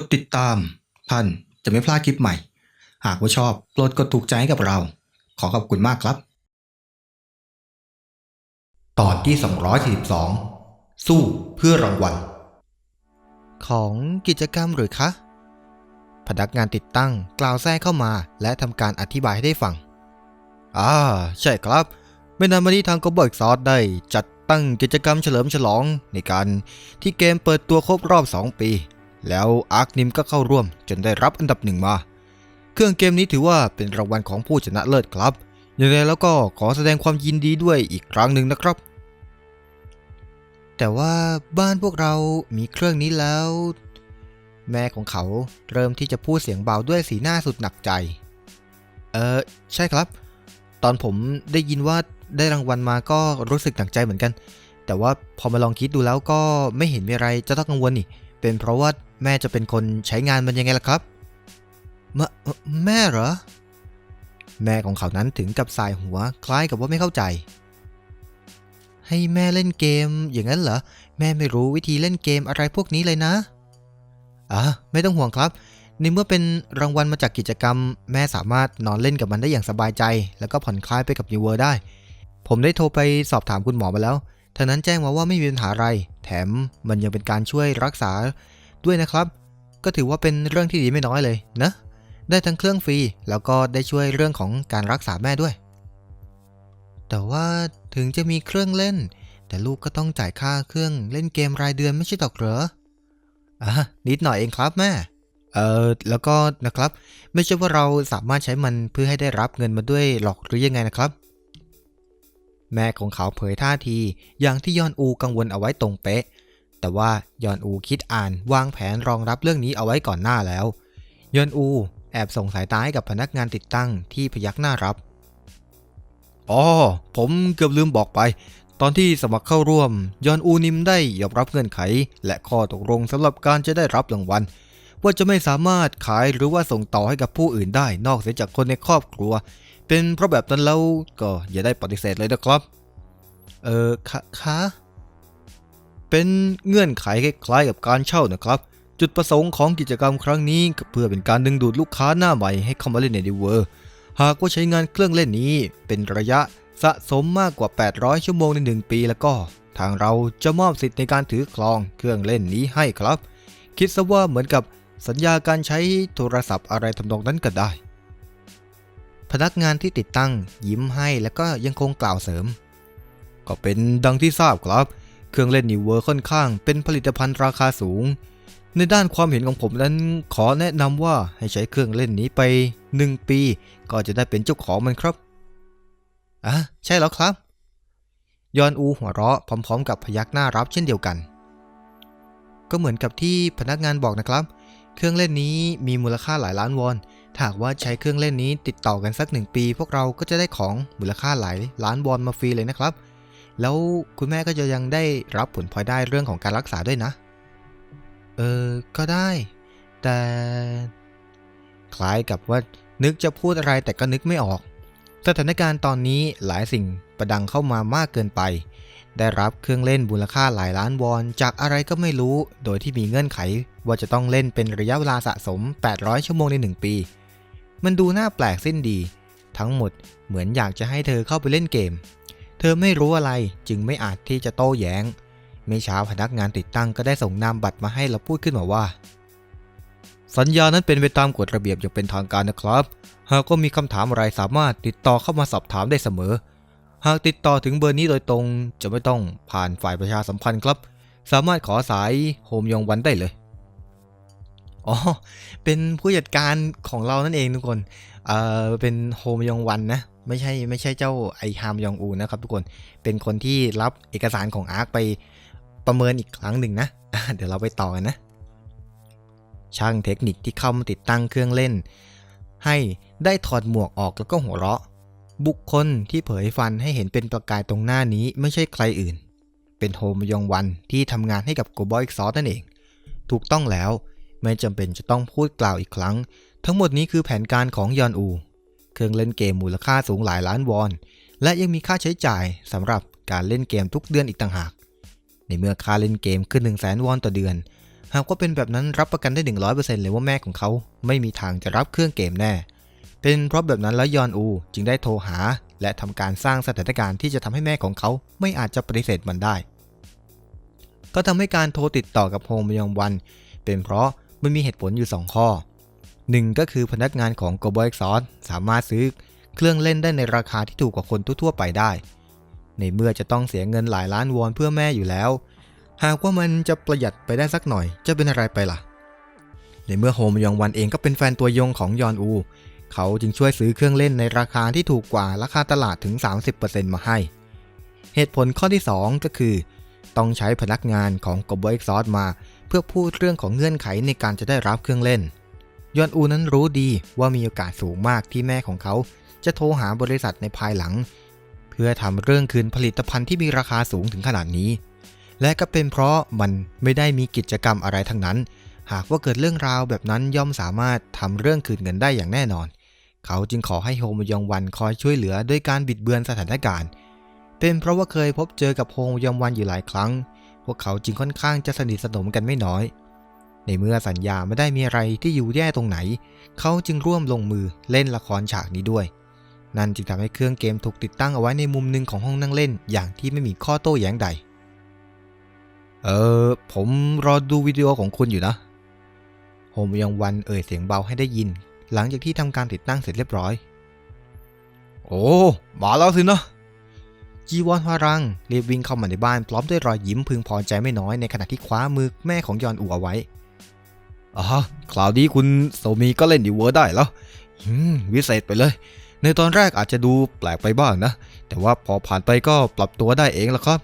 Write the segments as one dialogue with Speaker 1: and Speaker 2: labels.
Speaker 1: ดติดตาม ท่านจะไม่พลาดคลิปใหม่ หากว่าชอบโปรดกดถูกใจให้กับเรา ขอขอบคุณมากครับ ตอนที่ 242 สู้เพื่อรางวัล
Speaker 2: ของกิจกรรมหรือคะ พนักงานติดตั้งกล่าวแทรกเข้ามาและทำการอธิบายให้ได้ฟังอ่าใช่ครับ ไม่นานมานี้ทางกบอยซอสได้จัดตั้งกิจกรรมเฉลิมฉลองในการที่เกมเปิดตัวครบรอบ 2 ปี แล้วอาร์คนิมก็เข้าร่วมจนได้รับอันดับหนึ่งมา เครื่องเกมนี้ถือว่าเป็นรางวัลของผู้ชนะเลิศครับยังไงแล้วก็ขอแสดงความยินดีด้วยอีกครั้งหนึ่งนะครับ แต่ว่าบ้านพวกเรามีเครื่องนี้แล้ว แม่ของเขาเริ่มที่จะพูดเสียงเบาด้วยสีหน้าสุดหนักใจ เออใช่ครับ ตอนผมได้ยินว่าได้รางวัลมาก็รู้สึกหนักใจเหมือนกัน แต่ว่าพอมาลองคิดดูแล้วก็ไม่เห็นมีอะไรจะต้องกังวลนี่ เป็นเพราะว่า แม่จะเป็นคนใช้งานมันยังไงล่ะครับมแม่เหรอ แม่ของเขานั้นถึงกับสายหัวคล้ายกับว่าไม่เข้าใจ ให้แม่เล่นเกมอย่างนั้นเหรอ แม่ไม่รู้วิธีเล่นเกมอะไรพวกนี้เลยนะอะไม่ต้องห่วงครับในเมื่อเป็นรางวัลมาจากกิจกรรม แม่สามารถนอนเล่นกับมันได้อย่างสบายใจ แล้วก็ผ่อนคลายไปกับยูเวอร์ได้ ผมได้โทรไปสอบถามคุณหมอมาแล้วทางนั้นแจ้งมาว่าไม่มีปัญหาอะไร แถมมันยังเป็นการช่วยรักษา ด้วยนะครับ ก็ถือว่าเป็นเรื่องที่ดีไม่น้อยเลยนะ ได้ทั้งเครื่องฟรีแล้วก็ได้ช่วยเรื่องของการรักษาแม่ด้วย แต่ว่าถึงจะมีเครื่องเล่น แต่ลูกก็ต้องจ่ายค่าเครื่องเล่นเกมรายเดือนไม่ใช่หรอกเหรออะนิดหน่อยเองครับแม่เออแล้วก็นะครับ ไม่ใช่ว่าเราสามารถใช้มันเพื่อให้ได้รับเงินมาด้วยหรอกหรือยังไงนะครับ แม่ของเขาเผยท่าที อย่างที่ยอนอูกังวลเอาไว้ตรงเป๊ะ แต่ว่ายอนอูคิดอ่านวางแผนรองรับเรื่องนี้เอาไว้ก่อนหน้าแล้ว ยอนอูแอบส่งสายตาให้กับพนักงานติดตั้งที่พยักหน้ารับ อ๋อ ผมเกือบลืมบอกไป ตอนที่สมัครเข้าร่วม ยอนอูนิมได้ยอมรับเงื่อนไข และข้อตกลงสำหรับการจะได้รับรางวัลว่าจะไม่สามารถขายหรือว่าส่งต่อให้กับผู้อื่นได้นอกเสียจากคนในครอบครัว เป็นเพราะแบบนั้นแล้วก็อย่าได้ปฏิเสธเลยนะครับ เออคะคะ เป็นเงื่อนไขคล้ายๆกับการเช่านะครับ จุดประสงค์ของกิจกรรมครั้งนี้ก็เพื่อเป็นการดึงดูดลูกค้าหน้าใหม่ให้เข้ามาเล่นในดิเวอร์หากว่าใช้งานเครื่องเล่นนี้ เป็นระยะสะสมมากกว่า 800 ชั่วโมงใน 1 ปีแล้วก็ ทางเราจะมอบสิทธิ์ในการถือครองเครื่องเล่นนี้ให้ครับ คิดซะว่าเหมือนกับสัญญาการใช้โทรศัพท์อะไรทำนองนั้นก็ได้ พนักงานที่ติดตั้งยิ้มให้แล้วก็ยังคงกล่าวเสริม ก็เป็นดังที่ทราบครับ เครื่องเล่นนิวเวอร์ค่อนข้าง เป็นผลิตภัณฑ์ราคาสูง ในด้านความเห็นของผมนั้นขอแนะนำว่าให้ใช้เครื่องเล่นนี้ไป 1 ปี ก็จะได้เป็นเจ้าของมันครับอะใช่แล้วครับ ยอนอูหัวเราะพร้อม ๆ กับพยักหน้ารับเช่นเดียวกัน ก็เหมือนกับที่พนักงานบอกนะครับ เครื่องเล่นนี้มีมูลค่าหลายล้านวอนถ้าหากว่าใช้เครื่องเล่นนี้ติดต่อกันสักหนึ่งปี พวกเราก็จะได้ของมูลค่าหลายล้านวอนมาฟรีเลยนะครับ แล้วคุณแม่ก็จะยังได้รับผลพลอยได้เรื่องของการรักษาด้วยนะ เออ ก็ได้ แต่ คล้ายกับว่านึกจะพูดอะไรแต่ก็นึกไม่ออก สถานการณ์ตอนนี้หลายสิ่งประดังเข้ามามากเกินไป ได้รับเครื่องเล่นมูลค่าหลายล้านวอน จากอะไรก็ไม่รู้ โดยที่มีเงื่อนไขว่าจะต้องเล่นเป็นระยะเวลาสะสม 800 ชั่วโมงใน 1 ปี มันดูน่าแปลกสิ้นดี ทั้งหมดเหมือนอยากจะให้เธอเข้าไปเล่นเกม เธอไม่รู้อะไรจึงไม่อาจที่จะโต้แย้ง ไม่ช้าพนักงานติดตั้งก็ได้ส่งนามบัตรมาให้เราพูดขึ้นมาว่า สัญญานั้นเป็นไปตามกฎระเบียบอย่างเป็นทางการนะครับ หากก็มีคำถามอะไรสามารถติดต่อเข้ามาสอบถามได้เสมอ หากติดต่อถึงเบอร์นี้โดยตรงจะไม่ต้องผ่านฝ่ายประชาสัมพันธ์ครับ สามารถขอสายโฮมยองวันได้เลยอ๋อ เป็นผู้จัดการของเรานั่นเองทุกคน เอ่อ เป็นโฮมยองวันนะ ไม่ใช่ไม่ใช่เจ้าไอฮามยองอูนะครับทุกคนเป็นคนที่รับเอกสารของอาร์คไปประเมินอีกครั้งหนึ่งนะ เดี๋ยวเราไปต่อกันนะ ช่างเทคนิคที่เข้ามาติดตั้งเครื่องเล่น ให้ได้ถอดหมวกออกแล้วก็หัวเราะ บุคคลที่เผยฟันให้เห็นเป็นประกายตรงหน้านี้ไม่ใช่ใครอื่น เป็นโฮมยองวันที่ทำงานให้กับโกบอยซอสนั่นเอง ถูกต้องแล้วไม่จำเป็นจะต้องพูดกล่าวอีกครั้ง ทั้งหมดนี้คือแผนการของยอนอู เครื่องเล่นเกมมูลค่าสูงหลายล้านวอน และยังมีค่าใช้จ่ายสำหรับการเล่นเกมทุกเดือนอีกต่างหาก ในเมื่อค่าเล่นเกมขึ้น 1 0 0 0 0แสนวอนต่อเดือน หากว่าเป็นแบบนั้นรับประกันได้ 100%เลยว่าแม่ของเขาไม่มีทางจะรับเครื่องเกมแน่ เป็นเพราะแบบนั้นแล้วยอนอูจึงได้โทรหา และทำการสร้างสถานการณ์ที่จะทำให้แม่ของเขาไม่อาจจะปฏิเสธมันได้ ก็ทำให้การโทรติดต่อกับโฮมยองวัน เป็นเพราะมันมีเหตุผลอยู่ 2 ข้อ 1ก็คือพนักงานของ Global X สามารถซื้อเครื่องเล่นได้ในราคาที่ถูกกว่าคนทั่วๆไปได้ ในเมื่อจะต้องเสียเงินหลายล้านวอนเพื่อแม่อยู่แล้ว หากว่ามันจะประหยัดไปได้สักหน่อย จะเป็นอะไรไปล่ะ ในเมื่อโฮมยองวันเองก็เป็นแฟนตัวยงของยอนอู เขาจึงช่วยซื้อเครื่องเล่นในราคาที่ถูกกว่าราคาตลาดถึง 30%มาให้ เหตุผลข้อที่ 2 ก็คือ ต้องใช้พนักงานของ Global X มา เพื่อพูดเรื่องของเงื่อนไขในการจะได้รับเครื่องเล่น ยอนอูนั้นรู้ดีว่ามีโอกาสสูงมากที่แม่ของเขา จะโทรหาบริษัทในภายหลัง เพื่อทำเรื่องคืนผลิตภัณฑ์ที่มีราคาสูงถึงขนาดนี้ และก็เป็นเพราะมันไม่ได้มีกิจกรรมอะไรทั้งนั้น หากว่าเกิดเรื่องราวแบบนั้นย่อมสามารถทำเรื่องคืนเงินได้อย่างแน่นอน เขาจึงขอให้โฮมยองวันคอยช่วยเหลือด้วยการบิดเบือนสถานการณ์ เป็นเพราะว่าเคยพบเจอกับโฮมยองวันอยู่หลายครั้ง พวกเขาจึงค่อนข้างจะสนิทสนมกันไม่น้อย ในเมื่อสัญญาไม่ได้มีอะไรที่อยู่แย่ตรงไหน เขาจึงร่วมลงมือเล่นละครฉากนี้ด้วย นั่นจึงทำให้เครื่องเกมถูกติดตั้งเอาไว้ในมุมหนึ่งของห้องนั่งเล่น อย่างที่ไม่มีข้อโต้แย้งใด เออผมรอดูวิดีโอของคุณอยู่นะโฮมยังวันเอ่ยเสียงเบาให้ได้ยิน หลังจากที่ทำการติดตั้งเสร็จเรียบร้อย โอ้มาแล้วสินะจีวอนฮวารังรีบวิ่งเข้ามาในบ้านพร้อมด้วยรอยยิ้มพึงพอใจไม่น้อยในขณะที่คว้ามือแม่ของยอนอูเอาไว้ อ๋อคราวนี้คุณโซมีก็เล่นดีเวอร์ได้แล้ววิเศษไปเลย ในตอนแรกอาจจะดูแปลกไปบ้างนะ แต่ว่าพอผ่านไปก็ปรับตัวได้เองแล้วครับ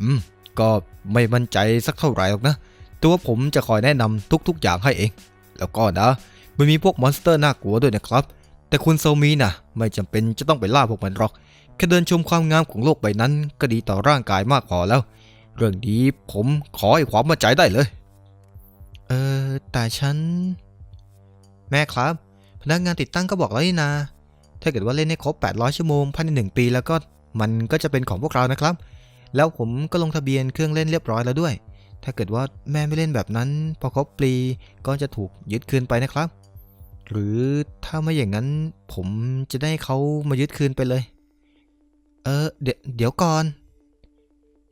Speaker 2: อืม ก็ไม่มั่นใจสักเท่าไหร่หรอกนะ ตัวผมจะคอยแนะนำทุกๆอย่างให้เอง แล้วก็นะ มันมีพวกมอนสเตอร์น่ากลัวด้วยนะครับ แต่คุณโซมีนะไม่จำเป็นจะต้องไปล่าพวกมันหรอก แค่เดินชมความงามของโลกใบนั้น ก็ดีต่อร่างกายมากพอแล้ว เรื่องนี้ผมขอให้ความมั่นใจได้เลย เออ แต่ฉัน แม่ครับ พนักงานติดตั้งก็บอกแล้วนี่นาถ้าเกิดว่าเล่นให้ครบ 800 ชั่วโมงภายใน 1 ปี แล้วก็มันก็จะเป็นของพวกเรานะครับ แล้วผมก็ลงทะเบียนเครื่องเล่นเรียบร้อยแล้วด้วย ถ้าเกิดว่าแม่ไม่เล่นแบบนั้น พอครบปีก็จะถูกยึดคืนไปนะครับ หรือถ้าไม่อย่างนั้น ผมจะได้เขามายึดคืนไปเลย เออ เดี๋ยวเดี๋ยวก่อน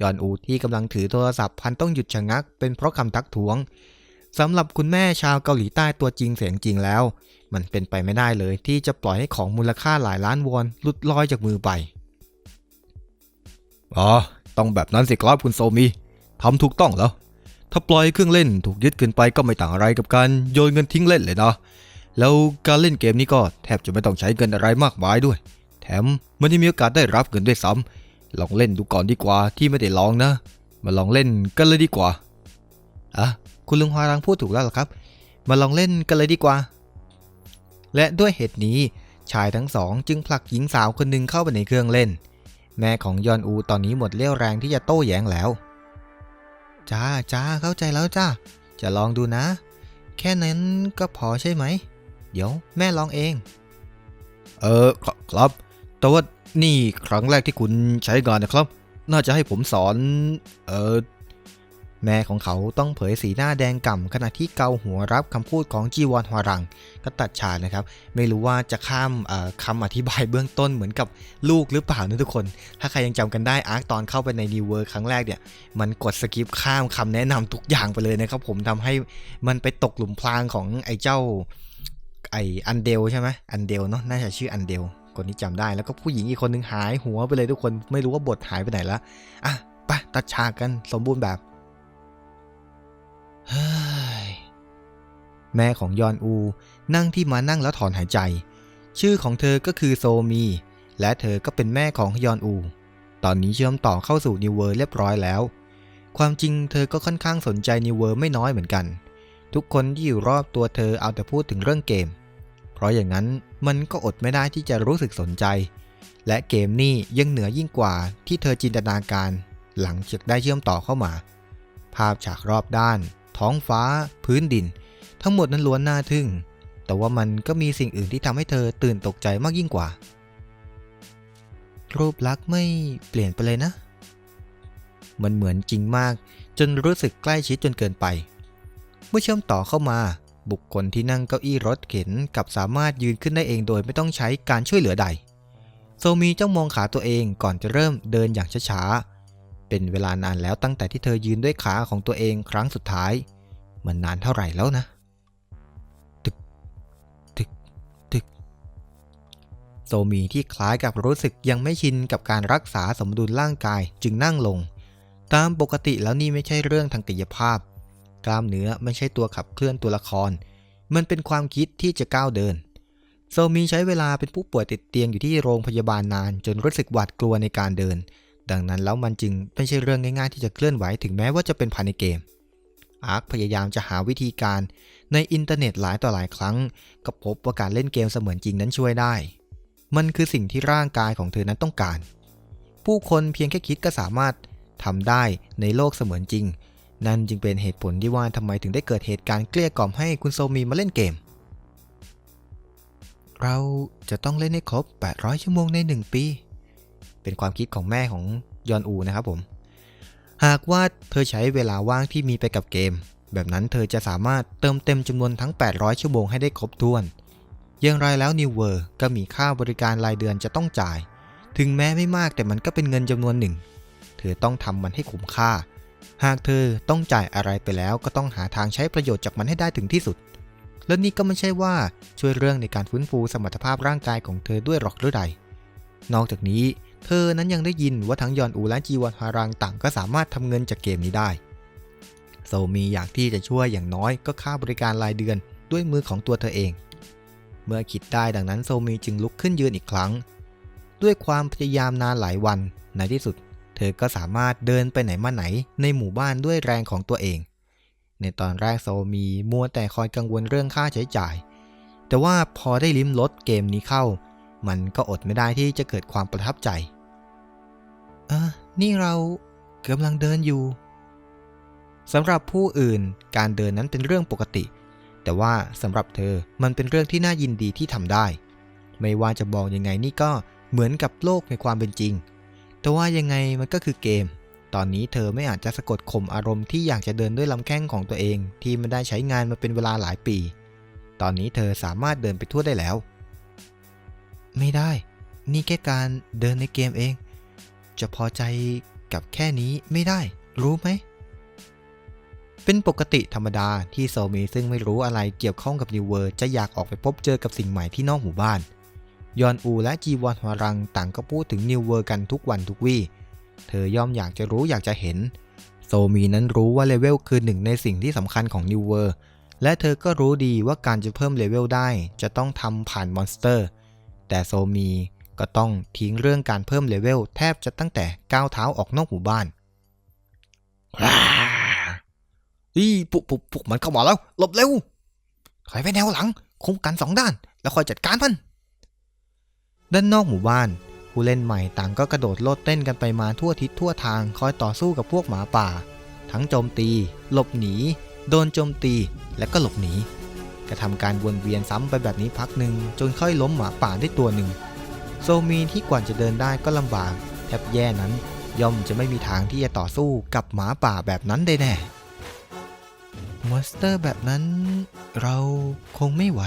Speaker 2: ยอนอูที่กำลังถือโทรศัพท์พันต้องหยุดชะงักเป็นเพราะคำทักท้วง สำหรับคุณแม่ชาวเกาหลีใต้ตัวจริงเสียงจริงแล้ว มันเป็นไปไม่ได้เลยที่จะปล่อยให้ของมูลค่าหลายล้านวอนลุดลอยจากมือไป อ๋อ ต้องแบบนั้นสิครับคุณโซมีทำถูกต้องแล้ว ถ้าปล่อยเครื่องเล่นถูกยึดคืนไปก็ไม่ต่างอะไรกับการโยนเงินทิ้งเล่นเลยนะ แล้วการเล่นเกมนี้ก็แทบจะไม่ต้องใช้เงินอะไรมากมายด้วย แถมมันยังมีโอกาสได้รับเงินด้วยซ้ำลองเล่นดูก่อนดีกว่าที่ไม่ได้ลองนะ มาลองเล่นกันเลยดีกว่าอะ คุณลุงฮารังพูดถูกแล้วหรอครับ มาลองเล่นกันเลยดีกว่า และด้วยเหตุนี้ชายทั้งสองจึงผลักหญิงสาวคนหนึ่งเข้าไปในเครื่องเล่น แม่ของยอนอูตอนนี้หมดเรี่ยวแรงที่จะโต้แย้งแล้วจ้าจ้าเข้าใจแล้วจ้าจะลองดูนะ แค่นั้นก็พอใช่ไหม เดี๋ยวแม่ลองเอง เออคครับแต่ว่านี่ครั้งแรกที่คุณใช้งานนะครับ น่าจะให้ผมสอน เออ แม่ของเขาต้องเผยสีหน้าแดงก่ำขณะที่เกาหัวรับคำพูดของจีวอนฮวารัง ก็ตัดฉากนะครับ ไม่รู้ว่าจะข้ามคำอธิบายเบื้องต้นเหมือนกับลูกหรือเปล่านะทุกคน ถ้าใครยังจำกันได้อาร์คตอนเข้าไปในนิวเวอร์ครั้งแรกเนี่ย มันกดสกิปข้ามคำแนะนำทุกอย่างไปเลยนะครับผมทำให้มันไปตกหลุมพรางของไอ้เจ้าไอ้อันเดลใช่ไหมอันเดลเนาะน่าจะชื่ออันเดลคนที่จำได้แล้วก็ผู้หญิงอีกคนนึงหายหัวไปเลยทุกคนไม่รู้ว่าบทหายไปไหนแล้วอะไปตัดฉากกันสมบูรณ์แบบ แม่ของยอนอู นั่งที่มานั่งแล้วถอนหายใจ ชื่อของเธอก็คือโซมี และเธอก็เป็นแม่ของยอนอู ตอนนี้เชื่อมต่อเข้าสู่นิวเวอร์เรียบร้อยแล้ว ความจริงเธอก็ค่อนข้างสนใจนิวเวอร์ไม่น้อยเหมือนกัน ทุกคนที่อยู่รอบตัวเธอเอาแต่พูดถึงเรื่องเกม เพราะอย่างนั้นมันก็อดไม่ได้ที่จะรู้สึกสนใจ และเกมนี่ยังเหนือยิ่งกว่าที่เธอจินตนาการ หลังจากได้เชื่อมต่อเข้ามา ภาพฉากรอบด้าน ท้องฟ้า พื้นดิน ทั้งหมดนั้นล้วนน่าทึ่ง แต่ว่ามันก็มีสิ่งอื่นที่ทำให้เธอตื่นตกใจมากยิ่งกว่า รูปลักษณ์ไม่เปลี่ยนไปเลยนะ มันเหมือนจริงมาก จนรู้สึกใกล้ชิดจนเกินไป เมื่อเชื่อมต่อเข้ามาบุคคลที่นั่งเก้าอี้รถเข็นกับสามารถยืนขึ้นได้เองโดยไม่ต้องใช้การช่วยเหลือใด โซมีจ้องมองขาตัวเองก่อนจะเริ่มเดินอย่างช้าๆ เป็นเวลานานแล้วตั้งแต่ที่เธอยืนด้วยขาของตัวเองครั้งสุดท้าย มันนานเท่าไหร่แล้วนะตึกตึกตึกโซมีที่คล้ายกับรู้สึกยังไม่ชินกับการรักษาสมดุลร่างกายจึงนั่งลง ตามปกติแล้วนี่ไม่ใช่เรื่องทางกายภาพ กล้ามเนื้อไม่ใช่ตัวขับเคลื่อนตัวละคร มันเป็นความคิดที่จะก้าวเดินโซมีใช้เวลาเป็นผู้ป่วยติดเตียงอยู่ที่โรงพยาบาลนานจนรู้สึกหวาดกลัวในการเดิน ดังนั้นแล้วมันจึงไม่ใช่เรื่องง่ายๆที่จะเคลื่อนไหวถึงแม้ว่าจะเป็นภายในเกม อาร์คพยายามจะหาวิธีการในอินเทอร์เน็ตหลายต่อหลายครั้ง ก็พบว่าการเล่นเกมเสมือนจริงนั้นช่วยได้ มันคือสิ่งที่ร่างกายของเธอนั้นต้องการ ผู้คนเพียงแค่คิดก็สามารถทำได้ในโลกเสมือนจริง นั่นจึงเป็นเหตุผลที่ว่าทำไมถึงได้เกิดเหตุการณ์เกลี้ยกล่อมให้คุณโซมีมาเล่นเกม เราจะต้องเล่นให้ครบ 800 ชั่วโมงใน 1 ปี เป็นความคิดของแม่ของยอนอูนะครับผม หากว่าเธอใช้เวลาว่างที่มีไปกับเกม แบบนั้นเธอจะสามารถเติมเต็มจำนวนทั้ง 800 ชั่วโมงให้ได้ครบถ้วน อย่างไรแล้ว New World ก็มีค่าบริการรายเดือนจะต้องจ่าย ถึงแม้ไม่มากแต่มันก็เป็นเงินจำนวนหนึ่ง เธอต้องทำมันให้คุ้มค่า หากเธอต้องจ่ายอะไรไปแล้ว ก็ต้องหาทางใช้ประโยชน์จากมันให้ได้ถึงที่สุดและนี่ก็ไม่ใช่ว่าช่วยเรื่องในการฟื้นฟูสมรรถภาพร่างกายของเธอด้วยหรอกหรือใด นอกจากนี้ เธอนั้นยังได้ยินว่าทั้งยอนอูและจีวอนฮารังต่างก็สามารถทำเงินจากเกมนี้ได้ โซมีอยากที่จะช่วยอย่างน้อยก็ค่าบริการรายเดือนด้วยมือของตัวเธอเอง เมื่อคิดได้ดังนั้นโซมีจึงลุกขึ้นยืนอีกครั้ง ด้วยความพยายามนานหลายวันในที่สุด เธอก็สามารถเดินไปไหนมาไหนในหมู่บ้านด้วยแรงของตัวเอง ในตอนแรกโซมีมัวแต่คอยกังวลเรื่องค่าใช้จ่าย แต่ว่าพอได้ลิ้มรสเกมนี้เข้า มันก็อดไม่ได้ที่จะเกิดความประทับใจ เออ นี่เรากำลังเดินอยู่สำหรับผู้อื่นการเดินนั้นเป็นเรื่องปกติ แต่ว่าสำหรับเธอมันเป็นเรื่องที่น่ายินดีที่ทำได้ ไม่ว่าจะมองยังไงนี่ก็เหมือนกับโลกในความเป็นจริง แต่ว่ายังไงมันก็คือเกม ตอนนี้เธอไม่อาจจะสะกดข่มอารมณ์ที่อยากจะเดินด้วยลำแข้งของตัวเอง ที่ไม่ได้ใช้งานมาเป็นเวลาหลายปี ตอนนี้เธอสามารถเดินไปทั่วได้แล้ว ไม่ได้ นี่แค่การเดินในเกมเอง จะพอใจกับแค่นี้ไม่ได้ รู้ไหม เป็นปกติธรรมดาที่โซมีซึ่งไม่รู้อะไรเกี่ยวข้องกับนิวเวอร์จะอยากออกไปพบเจอกับสิ่งใหม่ที่นอกหมู่บ้าน ยอนอูและจีวอนฮวารังต่างก็พูดถึงนิวเวอร์กันทุกวันทุกวี่ เธอย่อมอยากจะรู้อยากจะเห็น โซมีนั้นรู้ว่าเลเวลคือหนึ่งในสิ่งที่สำคัญของนิวเวอร์และเธอก็รู้ดีว่าการจะเพิ่มเลเวลได้จะต้องทำผ่านมอนสเตอร์ แต่โซมี ก็ต้องทิ้งเรื่องการเพิ่มเลเวลแทบจะตั้งแต่ก้าวเท้าออกนอกหมู่บ้านอีปุกปุกปุกมันเข้ามาแล้ว หลบเร็ว ถอยไปแนวหลัง คุมกันสองด้าน แล้วคอยจัดการมัน ด้านนอกหมู่บ้าน ผู้เล่นใหม่ต่างก็กระโดดโลดเต้นกันไปมาทั่วทิศทั่วทางคอยต่อสู้กับพวกหมาป่า ทั้งโจมตี หลบหนี โดนโจมตี และก็หลบหนีกระทำการวนเวียนซ้ำไปแบบนี้พักหนึ่งจนค่อยล้มหมาป่าได้ตัวหนึ่ง โซมีที่กว่าจะเดินได้ก็ลำบากแทบแย่นั้น ย่อมจะไม่มีทางที่จะต่อสู้กับหมาป่าแบบนั้นได้แน่มอนสเตอร์แบบนั้นเราคงไม่ไหว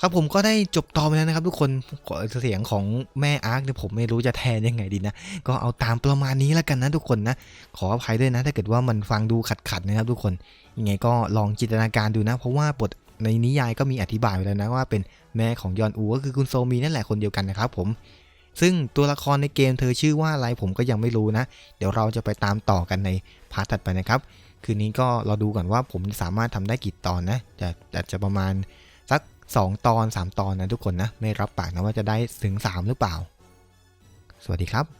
Speaker 2: ครับผมก็ได้จบตอนไปแล้วนะครับ ทุกคนขอเสียงของแม่อาร์คเนี่ยผมไม่รู้จะแทนยังไงดีนะ ก็เอาตามประมาณนี้แล้วกันนะทุกคนนะ ขออภัยด้วยนะ ถ้าเกิดว่ามันฟังดูขัดๆนะครับ ทุกคนยังไงก็ลองจินตนาการดูนะ เพราะว่าบทในนิยายก็มีอธิบายไว้แล้วนะว่าเป็น แม่ของยอนอูก็คือคุณโซมีนั่นแหละคนเดียวกันนะครับผม ซึ่งตัวละครในเกมเธอชื่อว่าอะไรผมก็ยังไม่รู้นะ เดี๋ยวเราจะไปตามต่อกันในพาร์ทถัดไปนะครับ คืนนี้ก็เราดูก่อนว่าผมสามารถทำได้กี่ตอนนะจะอาจจะประมาณสัก 2 ตอน 3 ตอนนะทุกคนนะ ไม่รับปากนะว่าจะได้ถึง 3 หรือเปล่า สวัสดีครับ